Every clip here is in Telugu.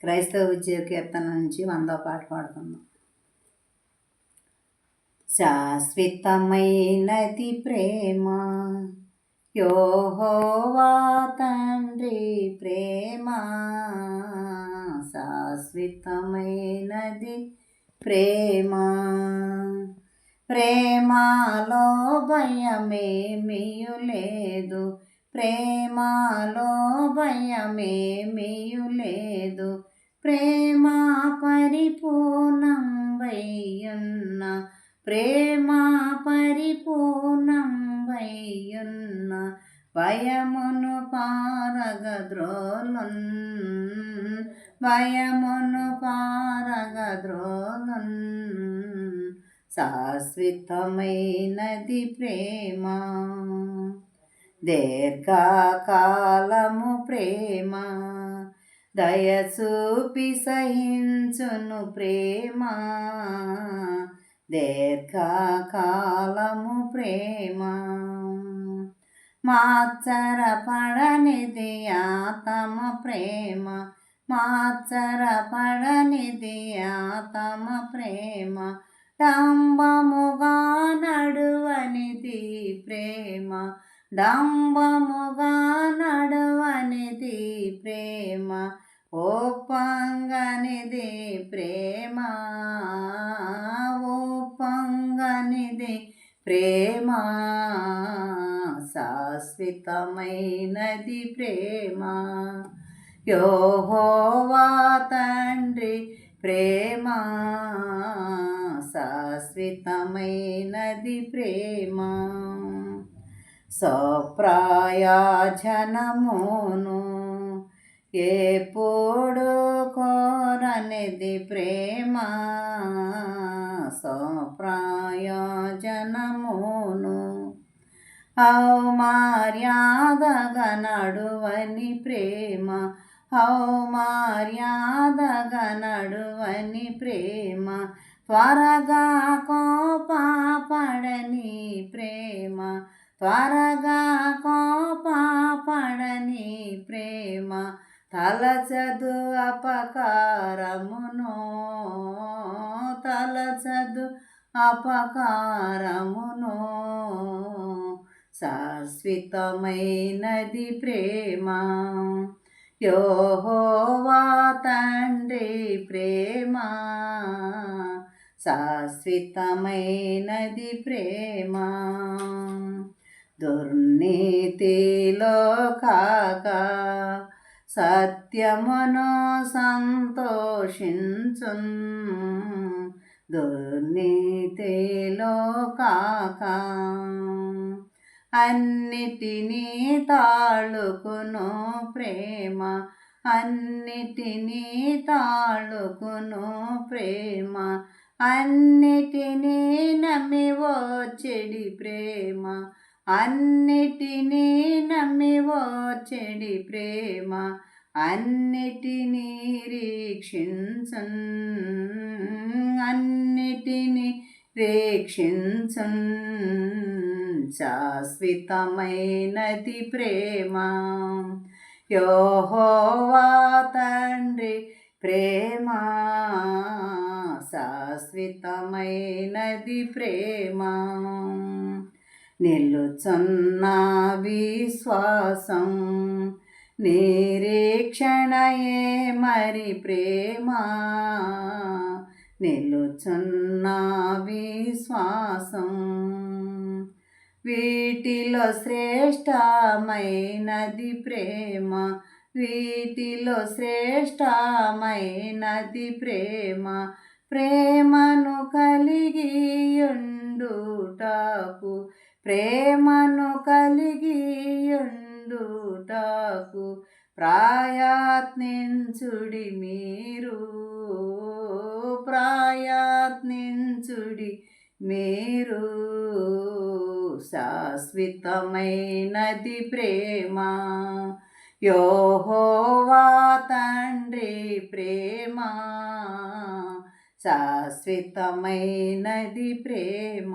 క్రైస్తవ ఉద్యోగ కీర్తన నుంచి వందో పాట పాడుకుందాం. శాశ్వతమైనది ప్రేమ యోహోవా తండ్రి ప్రేమ. శాశ్వతమైనది ప్రేమ ప్రేమలో భయమేమియు లేదు. ప్రేమలో భయమేమియు లేదు. ప్రేమ పరిపూర్ణం వయ్యున్న ప్రేమ పరిపూర్ణం వయ్యున్న భయమును పారగద్రోలున్ భయమును పారగద్రోలున్. శాశ్వతమైనది ప్రేమ దీర్ఘకాలము ప్రేమ. దయచూపి సహించును ప్రేమ. దీర్ఘకాలము ప్రేమ. మాచర పడనిది ఆతమ ప్రేమ. మాచర పడనిది ఆతమ ప్రేమ. డంబముగా నడువనిది ప్రేమ. డంబముగా నడువనిది ప్రేమ. ఓపంగనిది ప్రేమ ఓపంగనిది ప్రేమ శాశ్వతమైనది ప్రేమ. యోహోవా తండ్రి ప్రేమ శాశ్వతమైనది ప్రేమ. స్వప్రాయాజనమును ఎప్పుడు కోరనిది ప్రేమ స్వప్రాయోజనమును. ఔమార్యాదగా నడువని ప్రేమ ఔమార్యాదగా నడువని ప్రేమ త్వరగా కోపడని ప్రేమ త్వరగా కోపడని ప్రేమ తలచదు అపకారమును తలచదు అపకారమును. శాశ్వతమైనది ప్రేమ యోహోవా తండ్రి ప్రేమ. శాశ్వతమైనది ప్రేమ దుర్నీతిలో కాగా సత్యమును సంతోషించున్. దుర్నీతిలో కాక అన్నిటినీ తాళుకును ప్రేమ అన్నిటినీ తాళుకును ప్రేమ అన్నిటినీ నమ్మి చెడి ప్రేమ అన్నిటినీ నమ్మి చెడి ప్రేమ అన్నిటినీ రీక్షించు అన్నిటినీ రీక్షించు శాశ్వతమైనది ప్రేమ. యోహోవా తండ్రి ప్రేమ శాశ్వతమైనది ప్రేమ. నిలుచున్న విశ్వాసం. నిరీక్షణయే మరి ప్రేమ. నిలుచున్న విశ్వాసం. వీటిలో శ్రేష్టమైనది ప్రేమ. వీటిలో శ్రేష్టమైనది ప్రేమ. ప్రేమను కలిగి ఉండుటకు ప్రేమను కలిగి ఉండుటకు ప్రయత్నించుడి మీరు. ప్రయత్నించుడి మీరు. శాశ్వతమైనది ప్రేమ. యోహోవా తండ్రి ప్రేమ. శాశ్వతమైనది ప్రేమ.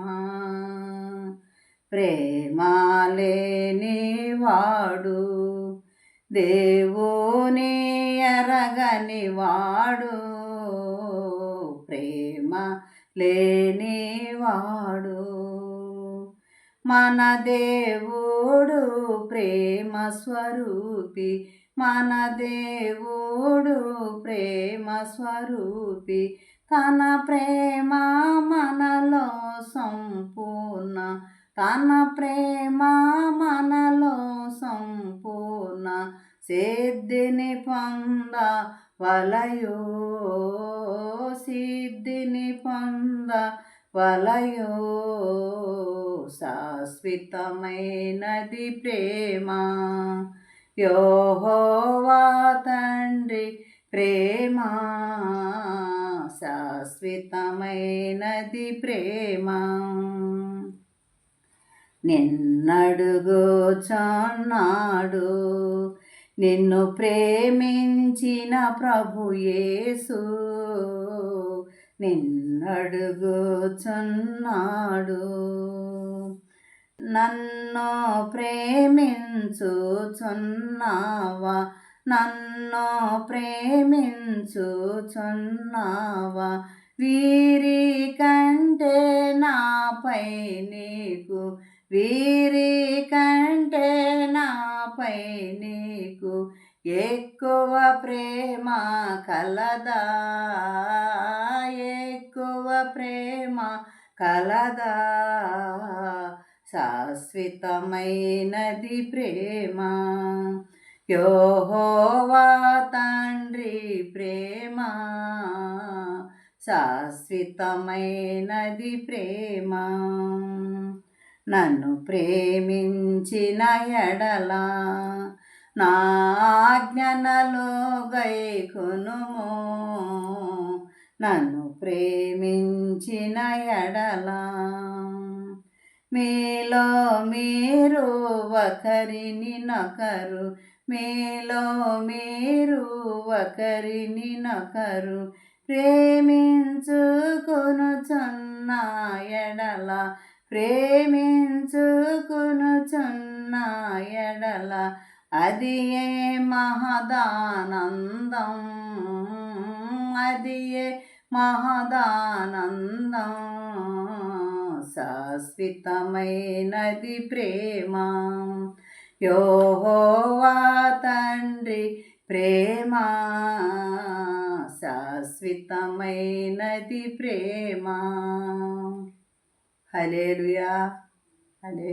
ప్రేమ లేని వాడు దేవుని ఎరగని వాడు ప్రేమ లేనివాడు మన దేవుడు ప్రేమ స్వరూపి మన దేవుడు ప్రేమ స్వరూపి తన ప్రేమ మనలో సంపూర్ణ తన ప్రేమ మనలో సంపూర్ణ సిద్ధిని పొంద వలయో సిద్ధిని పొంద వలయో శాశ్వతమైనది ప్రేమ. యోహోవా తండ్రి ప్రేమ శాశ్వతమైనది ప్రేమ. నిన్నడుగుచున్నాడు నిన్ను ప్రేమించిన ప్రభు యేసు. నిన్నడుగుచున్నాడు నన్ను ప్రేమించుచున్నావా నన్ను ప్రేమించుచున్నావా వీరి కంటే నాపై నీకు వీరి కంటే నాపై నీకు ఎక్కువ ప్రేమ కలదా? ఎక్కువ ప్రేమ కలదా? శాశ్వతమైనది ప్రేమ. యోహోవా తండ్రి ప్రేమ. శాశ్వతమైనది ప్రేమ. నన్ను ప్రేమించిన ఎడలా నా గైకును నన్ను ప్రేమించిన ఎడలా మీలో మీరు ఒకరిని నొకరు. మీలో మీరు ఒకరిని నొకరు. ప్రేమించుకొనుచున్న ఎడలా ప్రేమించుకొనుచున్న ఎడల అది ఏ మహదానందం? అది ఏ మహదానందం? శాశ్వతమైనది ప్రేమ. యోహోవా తండ్రి ప్రేమ. శాశ్వతమైనది ప్రేమ. ഹലേലുയാ ഹലേ